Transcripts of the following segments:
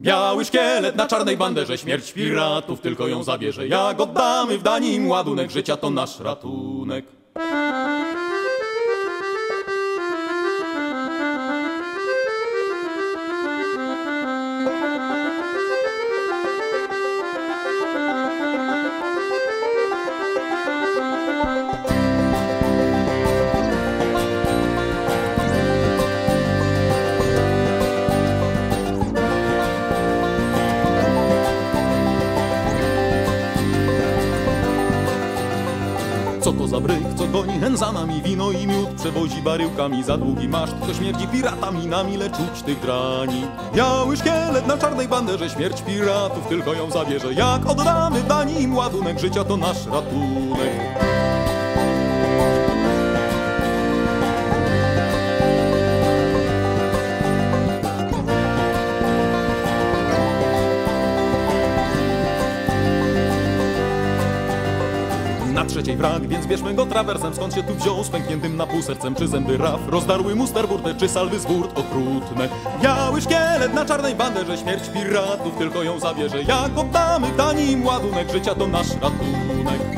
Biały szkielet na czarnej banderze, śmierć piratów tylko ją zabierze. Jak oddamy w dani im ładunek, życia to nasz ratunek. Co to za bryk, co goni hen za nami Wino i miód przewozi baryłkami Za długi maszt, to śmierdzi piratami Na mile czuć tych drani Biały szkielet na czarnej banderze Śmierć piratów tylko ją zabierze. Jak oddamy dani im ładunek Życia to nasz ratunek Na trzeciej wrak, więc bierzmy go trawersem Skąd się tu wziął z pękniętym na pół sercem Czy zęby raf. Rozdarły mu sterburtę Czy salwy z wurt okrutne. Biały szkielet na czarnej banderze Śmierć piratów tylko ją zabierze. Jak oddamy tani im ładunek Życia to nasz ratunek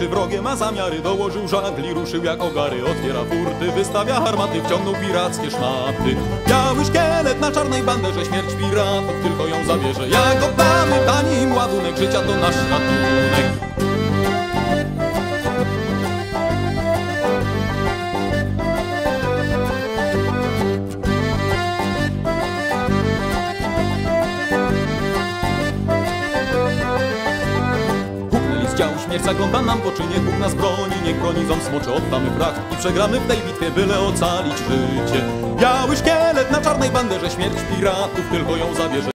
czy wrogie ma zamiary Dołożył żagli, ruszył jak ogary Otwiera furty, wystawia harmaty Wciągnął pirackie szmaty. Biały szkielet na czarnej banderze Śmierć piratów tylko ją zabierze. Jak oddamy tani im ładunek Życia to nasz ratunek Działu, śmierć zagląda nam w oczy Niech Bóg nas broni, niech broni ząb smoczy. Oddamy frach i przegramy w tej bitwie Byle ocalić życie. Biały szkielet na czarnej banderze Śmierć piratów tylko ją zabierze